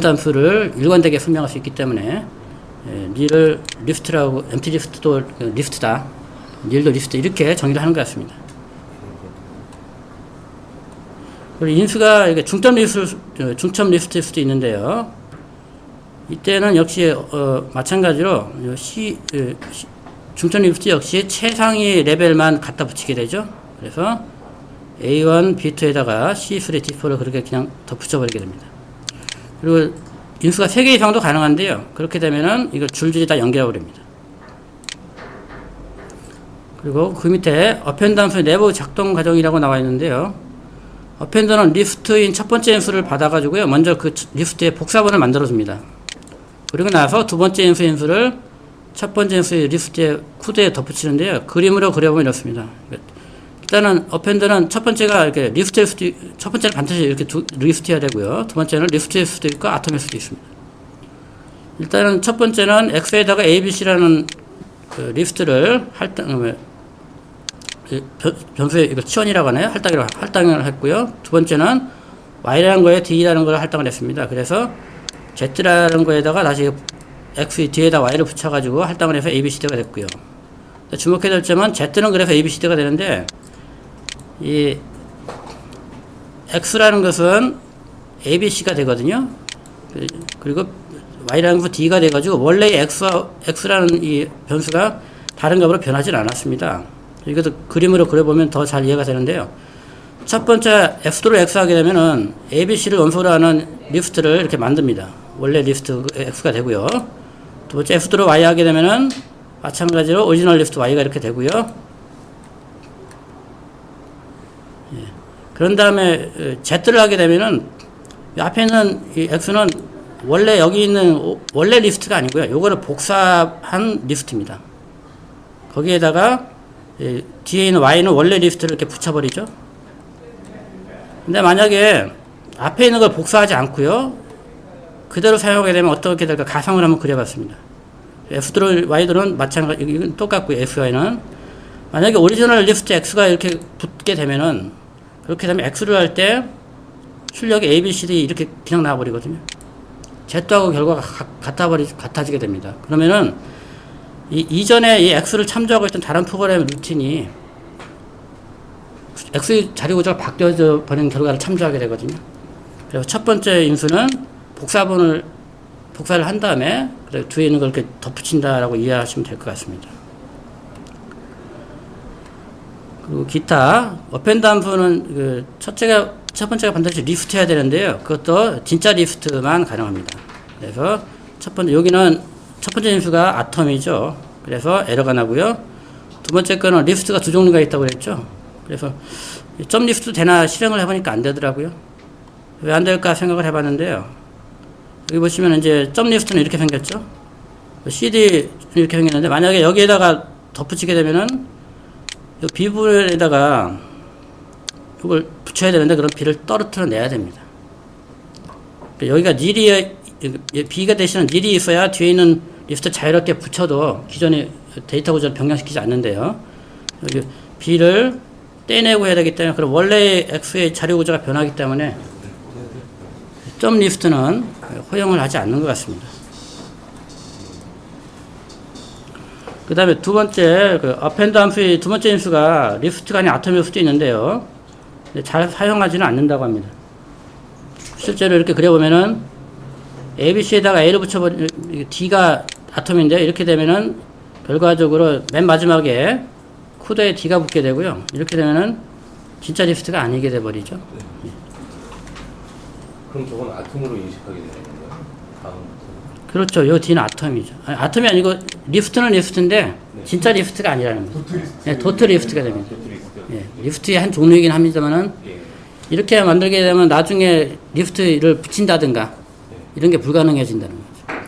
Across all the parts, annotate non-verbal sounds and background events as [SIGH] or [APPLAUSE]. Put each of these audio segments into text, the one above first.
단수를 일관되게 설명할 수 있기 때문에 예, 닐을 리프트라고 MT 리프트도 리프트다 닐도 리프트 이렇게 정의를 하는 것 같습니다. 그리고 인수가 이게 중점 리프트 어, 중점 리프트일 수도 있는데요. 이때는 역시 어, 마찬가지로 요 C, 어, C- 중점 리프트 역시 최상위 레벨만 갖다 붙이게 되죠. 그래서 A1, B2에다가 C3, D4를 그렇게 그냥 덧붙여버리게 됩니다. 그리고 인수가 3개 이상도 가능한데요. 그렇게 되면은 이걸 줄줄이 다 연결해버립니다. 그리고 그 밑에 어펜드 함수의 내부 작동 과정이라고 나와 있는데요. 어펜드는 리스트인 첫 번째 인수를 받아가지고요. 먼저 그 리스트의 복사본을 만들어줍니다. 그리고 나서 두 번째 인수 인수를 첫 번째 인수의 리스트의 쿠드에 덧붙이는데요. 그림으로 그려보면 이렇습니다. 일단은 어펜드는 첫 번째가 이렇게 리스트일 수도 있- 첫 번째는 반드시 이렇게 두, 리스트해야 되고요. 두 번째는 리스트일 수도 있고 아톰일 수도 있습니다. 일단은 첫 번째는 X에다가 ABC라는 그 리스트를 할당 어, 이 변- 변수에 이걸 치원이라고 하나요? 할당이라고 할당을 했고요. 두 번째는 Y라는 거에 D라는 걸 할당을 했습니다. 그래서 Z라는 거에다가 다시 X 뒤에다 Y를 붙여가지고 할당을 해서 ABCD가 됐고요. 주목해야 될 점은 Z는 그래서 ABCD가 되는데 이 X라는 것은 ABC가 되거든요. 그- 그리고 Y라는 것은 D가 돼가지고 원래 X와 X라는 이 변수가 다른 값으로 변하지 않았습니다. 이것도 그림으로 그려보면 더 잘 이해가 되는데요. 첫 번째 X도를 X 하게 되면은 ABC를 원소로 하는 리스트를 이렇게 만듭니다. 원래 리스트 X가 되고요. 두 번째 X도를 Y 하게 되면은 마찬가지로 오리지널 리스트 Y가 이렇게 되고요. 그런 다음에 어, Z를 하게 되면은 이 앞에 있는 이 X는 원래 여기 있는 오- 원래 리스트가 아니고요. 요거를 복사한 리스트입니다. 거기에다가 이 뒤에 있는 Y는 원래 리스트를 이렇게 붙여버리죠. 근데 만약에 앞에 있는 걸 복사하지 않고요. 그대로 사용하게 되면 어떻게 될까 가상을 한번 그려봤습니다. F들은 Y들은 마찬가지 이건 똑같고요. FY는 만약에 오리지널 리스트 X가 이렇게 붙게 되면은 그렇게 되면 X를 할 때 출력이 A, B, C, D 이렇게 그냥 나와버리거든요. Z하고 결과가 가- 같아버리, 같아지게 됩니다. 그러면은 이, 이전에 이 X를 참조하고 있던 다른 프로그램 루틴이 X 자리 구조가 바뀌어져 버린 결과를 참조하게 되거든요. 그래서 첫 번째 인수는 복사본을 복사를 한 다음에 뒤에 있는 걸 이렇게 덧붙인다라고 이해하시면 될 것 같습니다. 그리고 기타 어펜드 함수는 그 첫째가 첫 번째가 반드시 리스트 해야 되는데요. 그것도 진짜 리스트만 가능합니다. 그래서 첫 번째 여기는 첫 번째 인수가 아톰이죠. 그래서 에러가 나고요. 두 번째 거는 리스트가 두 종류가 있다고 그랬죠. 그래서 이점 리스트 되나 실행을 해보니까 안 되더라고요. 왜 안 될까 생각을 해봤는데요. 여기 보시면 이제 점 리스트는 이렇게 생겼죠. CD 이렇게 생겼는데 만약에 여기에다가 덧붙이게 되면은 이 B부분에다가 이걸 붙여야 되는데 그럼 B를 떨어뜨려 내야 됩니다. 그러니까 여기가 닐이 B가 대신에 닐이 있어야 뒤에 있는 리스트 자유롭게 붙여도 기존의 데이터 구조를 변경시키지 않는데요. 여기 B를 떼내고 해야 되기 때문에 그럼 원래 X의 자료 구조가 변하기 때문에 점 리스트는 허용을 하지 않는 것 같습니다. 그 다음에 두 번째, 그 어펜드 함수의 두 번째 인수가 리스트가 아닌 아톰일 수도 있는데요. 잘 사용하지는 않는다고 합니다. 실제로 이렇게 그려보면은 ABC에다가 A를 붙여버리, D가 아톰인데 이렇게 되면은 결과적으로 맨 마지막에 코드에 D가 붙게 되고요. 이렇게 되면은 진짜 리스트가 아니게 돼버리죠. 그럼 저건 아톰으로 인식하게 되는 건가요? 다음부터. 그렇죠. 요 D는 아톰이죠. 아니, 아톰이 아니고 리스트는 리스트인데 진짜 리스트가 아니라는 거죠. 도트 리스트. 네, 도트 리스트가 됩니다. 예, 리스트의 한 종류이긴 합니다만은 예. 이렇게 만들게 되면 나중에 리스트를 붙인다든가 이런 게 불가능해진다는 거죠.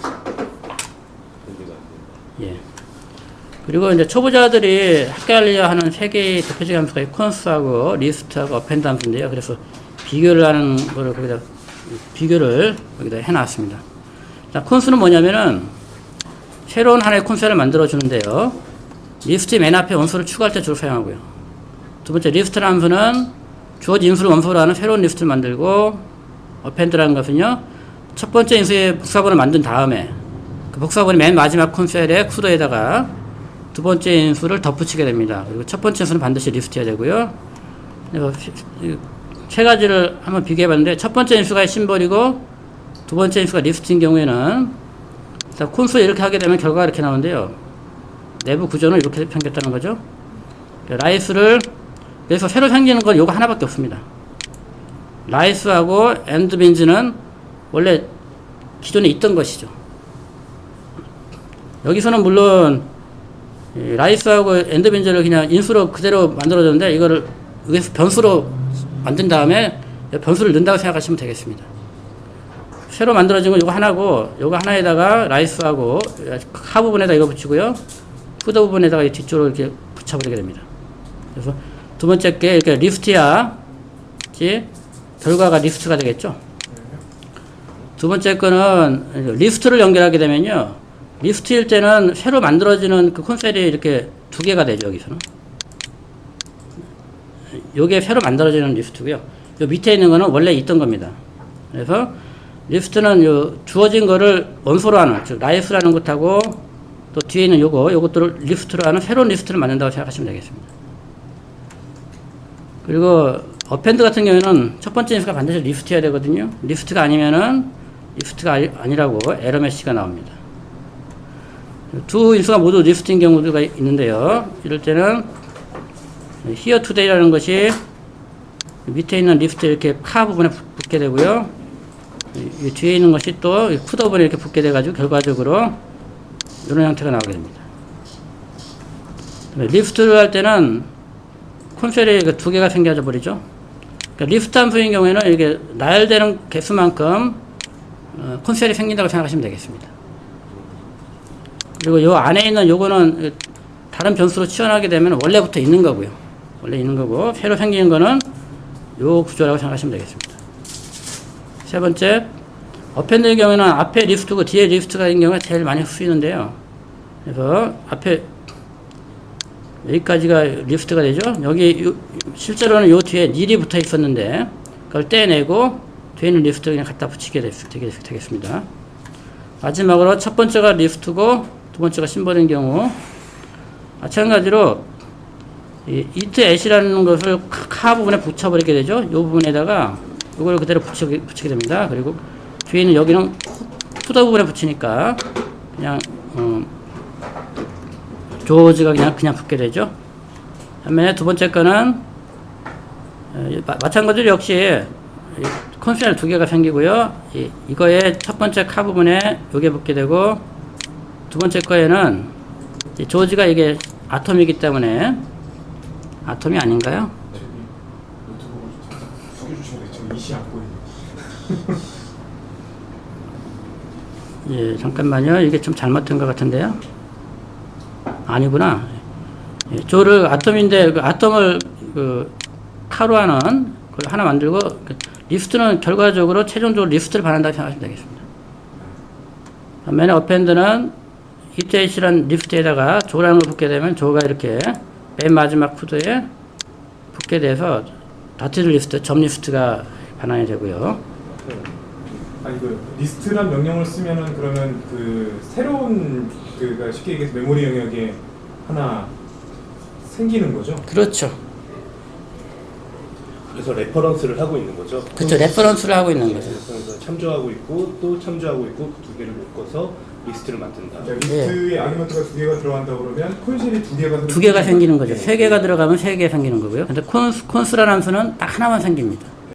예. 그리고 이제 초보자들이 헷갈려 하는 세 개의 대표적인 함수가 이 콘스하고 리스트하고 어펜드 함수인데요. 그래서 비교를 하는 거를 거기다 비교를 여기다 해놨습니다. 자, 콘스는 뭐냐면은 새로운 하나의 콘스를 만들어 주는데요. 리스트 맨 앞에 원소를 추가할 때 주로 사용하고요. 두 번째 리스트라는 함수는 주어진 인수를 원소로 하는 새로운 리스트를 만들고 어펜드라는 것은요. 첫 번째 인수의 복사본을 만든 다음에 그 복사본이 맨 마지막 콘셀의 쿠도에다가 두 번째 인수를 덧붙이게 됩니다. 그리고 첫 번째 인수는 반드시 리스트해야 되고요. 이세 가지를 한번 비교해 봤는데 첫 번째 인수가 심벌이고 두 번째 인수가 리스트인 경우에는 자, 콘솔 이렇게 하게 되면 결과가 이렇게 나오는데요. 내부 구조는 이렇게 생겼다는 거죠. 라이스를 그래서 새로 생기는 건 요거 하나밖에 없습니다. 라이스하고 엔드빈즈는 원래 기존에 있던 것이죠. 여기서는 물론 이 라이스하고 엔드빈즈를 그냥 인수로 그대로 만들어줬는데 이거를 여기서 변수로 만든 다음에 변수를 넣는다고 생각하시면 되겠습니다. 새로 만들어진 건 이거 하나고 이거 하나에다가 라이스하고 하 부분에다 이거 붙이고요. 후드 부분에다가 이 뒤쪽으로 이렇게 붙여버리게 됩니다. 그래서 두 번째 게 이렇게 리스트야 지 결과가 리스트가 되겠죠. 두 번째 거는 리스트를 연결하게 되면요. 리스트일 때는 새로 만들어지는 그 콘셀이 이렇게 두 개가 되죠, 여기서는. 요게 새로 만들어지는 리스트고요. 요 밑에 있는 거는 원래 있던 겁니다. 그래서 리스트는 요 주어진 거를 원소로 하는, 즉 라이스라는 것하고 또 뒤에 있는 요거, 요것들을 리스트로 하는 새로운 리스트를 만든다고 생각하시면 되겠습니다. 그리고 어펜드 같은 경우에는 첫 번째 인수가 반드시 리스트해야 되거든요. 리스트가 아니면은 리스트가 아니- 아니라고 에러 메시가 나옵니다. 두 인수가 모두 리스트인 경우가 있는데요. 이럴 때는 here today라는 것이 밑에 있는 리스트 이렇게 카 부분에 붙- 붙게 되고요. 뒤에 있는 것이 또 푸더 부분에 이렇게 붙게 돼가지고 결과적으로 이런 형태가 나오게 됩니다. 리스트를 할 때는 콘셀이 그두 개가 생겨져 버리죠. 그러니까 리스트 함수인 경우에는 이게 나열되는 개수만큼 어, 콘셀이 생긴다고 생각하시면 되겠습니다. 그리고 요 안에 있는 요거는 다른 변수로 치환하게 되면 원래부터 있는 거고요. 원래 있는 거고 새로 생기는 거는 요 구조라고 생각하시면 되겠습니다. 세 번째, 어펜드의 경우에는 앞에 리스트고 뒤에 리스트가 있는 경우가 제일 많이 쓰이는데요. 그래서 앞에 여기까지가 리스트가 되죠. 여기 요- 실제로는 요 뒤에 닐이 붙어 있었는데 그걸 떼내고 뒤에 있는 리스트 그냥 갖다 붙이게 되겠습니다. 마지막으로 첫 번째가 리스트고 두 번째가 심벌인 경우 마찬가지로 이 이트 앳이라는 것을 카- 카 부분에 붙여버리게 되죠. 이 부분에다가 이걸 그대로 붙이게, 붙이게 됩니다. 그리고 뒤에 있는 여기는 푸더 부분에 붙이니까 그냥 어, 조지가 그냥 그냥 붙게 되죠. 반면에 두 번째 거는 어, 마- 마찬가지로 역시 이 컨셉 두 개가 생기고요. 이, 이거의 첫 번째 카 부분에 요게 붙게 되고 두 번째 거에는 이 조지가 이게 아톰이기 때문에 아톰이 아닌가요? [LAUGHS] 숙여주시면 돼요. 저 이시 안 보이네요. 예, 잠깐만요. 이게 좀 잘못된 것 같은데요. 아니구나. 예, 조를 아톰인데 그 아톰을 그 카로 하는 그걸 하나 만들고 그 리스트는 결과적으로 최종적으로 리스트를 반한다고 생각하시면 되겠습니다. 반면에 어펜드는 이테이시란 리스트에다가 조라는 걸 붙게 되면 조가 이렇게 맨 마지막 푸드에 붙게 돼서 다트 리스트, 점 리스트가 반환이 되고요. 아니 그 리스트란 명령을 쓰면은 그러면 그 새로운 그가 쉽게 얘기해서 메모리 영역에 하나 생기는 거죠? 그렇죠. 그래서 레퍼런스를 하고 있는 거죠. 그렇죠. 레퍼런스를 하고 있는 거죠. 그래서 참조하고 있고 또 참조하고 있고 그두 개를 묶어서 리스트를 만든다. 그러니까 리스트에 아규먼트가 두 개가 들어간다 그러면 콘실이 두 개가 두 개가 생기는 거죠. 세 개가 들어가면 세 개 생기는 거고요. 근데 콘스, 콘스라는 함수는 딱 하나만 생깁니다.